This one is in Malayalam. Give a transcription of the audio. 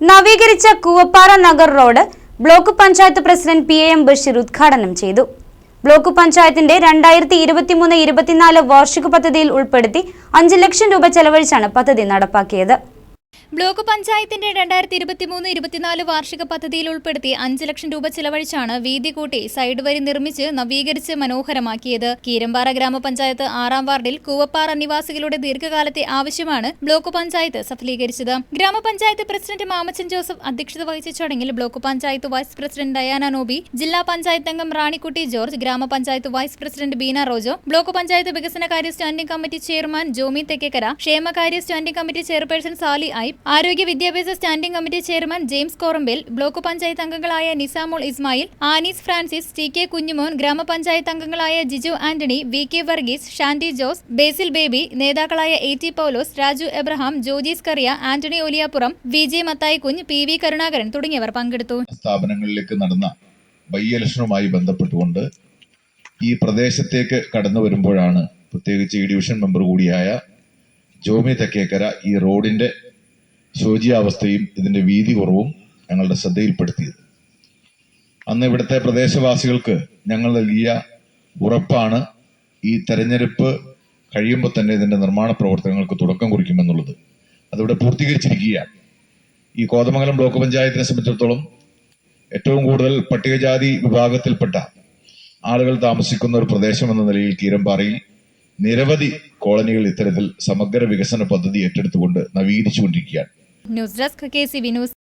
നവീകരിച്ച Koovappara Nagar road block panchayat president P A M Basheer ഉദ്ഘാടനം ചെയ്തു. ബ്ലോക്ക് പഞ്ചായത്തിന്റെ രണ്ടായിരത്തി ഇരുപത്തിമൂന്ന് ഇരുപത്തിനാല് വാർഷിക പദ്ധതിയിൽ ഉൾപ്പെടുത്തി അഞ്ച് ലക്ഷം രൂപ ചെലവഴിച്ചാണ് പദ്ധതി നടപ്പാക്കിയത്. ബ്ലോക്ക് പഞ്ചായത്തിന്റെ രണ്ടായിരത്തി ഇരുപത്തിമൂന്ന് ഇരുപത്തിനാല് വാർഷിക പദ്ധതിയിൽ ഉൾപ്പെടുത്തി അഞ്ച് ലക്ഷം രൂപ ചിലവഴിച്ചാണ് വീതി കൂട്ടി സൈഡ് വരി നിർമ്മിച്ച് നവീകരിച്ച് മനോഹരമാക്കിയത്. കീരമ്പാറ ഗ്രാമപഞ്ചായത്ത് ആറാം വാർഡിൽ കൂവപ്പാറ നിവാസികളുടെ ദീർഘകാലത്തെ ആവശ്യമാണ് ബ്ലോക്ക് പഞ്ചായത്ത് സഫലീകരിച്ചത്. ഗ്രാമപഞ്ചായത്ത് പ്രസിഡന്റ് മാമച്ചൻ ജോസഫ് അധ്യക്ഷത വഹിച്ച ചടങ്ങിൽ block panchayat vice president Diana Noby ജില്ലാ പഞ്ചായത്ത് അംഗം Ranikutty George gramapanchayat vice president Beena Rojo block panchayat വികസനകാര്യ standing committee chairman Jomy Thekkekara ക്ഷേമകാര്യ standing committee chairperson Sally Aib ആരോഗ്യ വിദ്യാഭ്യാസ standing committee chairman James Korambel block panchayat അംഗങ്ങളായ Nisamol Ismail Anees Francis T K Kunjumon gramapanchayat അംഗങ്ങളായ Jiju Antony V K Varghese Shandy Jose Basil Baby നേതാക്കളായ A T Paulose Raju Abraham Jojees Kariya Antony Oliyappuram V J Mathai Kunju P V Karunakaran തുടങ്ങിയവർ പങ്കെടുത്തു. സ്ഥാപനങ്ങളിലേക്ക് നടന്ന ബൈ ബന്ധപ്പെട്ടുകൊണ്ട് ഈ പ്രദേശത്തേക്ക് കടന്നു വരുമ്പോഴാണ് പ്രത്യേകിച്ച് ഈ ഡിവിഷൻ മെമ്പർ കൂടിയായ ജോമി തെക്കേക്കര ഈ റോഡിന്റെ ശോചിയാവസ്ഥയും ഇതിന്റെ വീതി കുറവും ഞങ്ങളുടെ ശ്രദ്ധയിൽപ്പെടുത്തിയത്. അന്ന് ഇവിടുത്തെ പ്രദേശവാസികൾക്ക് ഞങ്ങൾ നൽകിയ ഉറപ്പാണ് ഈ തെരഞ്ഞെടുപ്പ് കഴിയുമ്പോൾ തന്നെ ഇതിന്റെ നിർമ്മാണ പ്രവർത്തനങ്ങൾക്ക് തുടക്കം കുറിക്കുമെന്നുള്ളത്. അതിവിടെ പൂർത്തീകരിച്ചിരിക്കുകയാണ്. ഈ കോതമംഗലം ബ്ലോക്ക് പഞ്ചായത്തിനെ സംബന്ധിച്ചിടത്തോളം ഏറ്റവും കൂടുതൽ പട്ടികജാതി വിഭാഗത്തിൽപ്പെട്ട ആളുകൾ താമസിക്കുന്ന ഒരു പ്രദേശം എന്ന നിലയിൽ കീരമ്പാറയിൽ നിരവധി കോളനികൾ ഇത്തരത്തിൽ സമഗ്ര വികസന പദ്ധതി ഏറ്റെടുത്തുകൊണ്ട് നവീകരിച്ചുകൊണ്ടിരിക്കുകയാണ്. News desk K C V